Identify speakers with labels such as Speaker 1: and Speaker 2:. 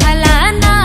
Speaker 1: ভালা না